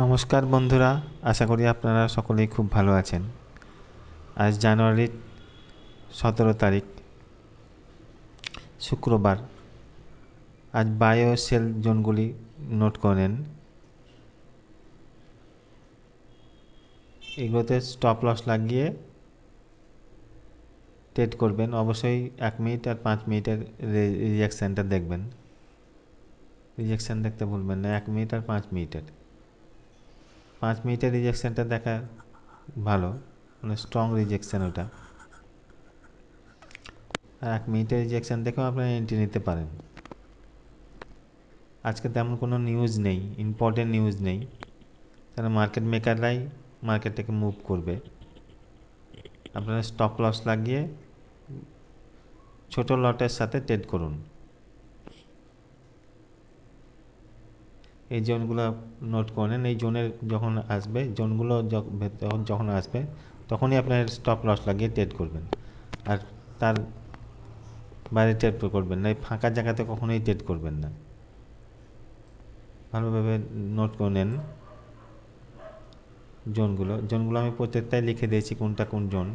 নমস্কার বন্ধুরা, আশা করি আপনারা সকলেই খুব ভালো আছেন। আজ জানুয়ারির সতেরো তারিখ, শুক্রবার। আজ বায়ো সেল জোনগুলি নোট করেন এগুলোতে স্টপ লস লাগিয়ে ট্রেড করবেন। অবশ্যই এক মিনিট আর পাঁচ মিনিটের রিয়াকশানটা দেখবেন। রিজেকশান দেখতে ভুলবেন না, এক মিনিট আর পাঁচ মিনিটের। পাঁচ মিনিটের রিজেকশানটা দেখা ভালো মানে স্ট্রং রিজেকশান ওটা। আর এক মিনিটের রিজেকশান দেখেও আপনারা এন্ট্রি নিতে পারেন। আজকে তেমন কোনো নিউজ নেই ইম্পর্টেন্ট নিউজ নেই। তাহলে মার্কেট মেকাররাই মার্কেটটাকে মুভ করবে। আপনারা স্টপ লস লাগিয়ে ছোট লটের সাথে ট্রেড করুন। এই জোনগুলো নোট করে নেন। এই জোনের যখন আসবে, জোনগুলো যখন যখন আসবে, তখনই আপনার স্টপ লস লাগিয়ে ট্রেড করবেন। আর তার বাইরে ট্রেড করবেন না, এই ফাঁকা জায়গাতে কখনোই ট্রেড করবেন না। ভালোভাবে নোট করে নেন জোনগুলো। জোনগুলো আমি প্রত্যেকটাই লিখে দিয়েছি, কোনটা কোন জোন।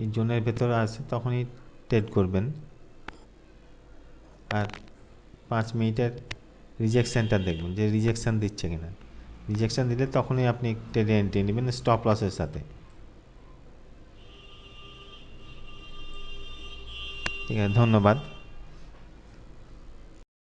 এই জোনের ভেতরে আসে তখনই ট্রেড করবেন। আর পাঁচ মিনিটের রিজেকশানটা দেখবেন যে রিজেকশান দিচ্ছে কিনা। রিজেকশান দিলে তখনই আপনি ট্রেডে এন্ট্রি নেবেন স্টপ লসের সাথে। ঠিক আছে, ধন্যবাদ।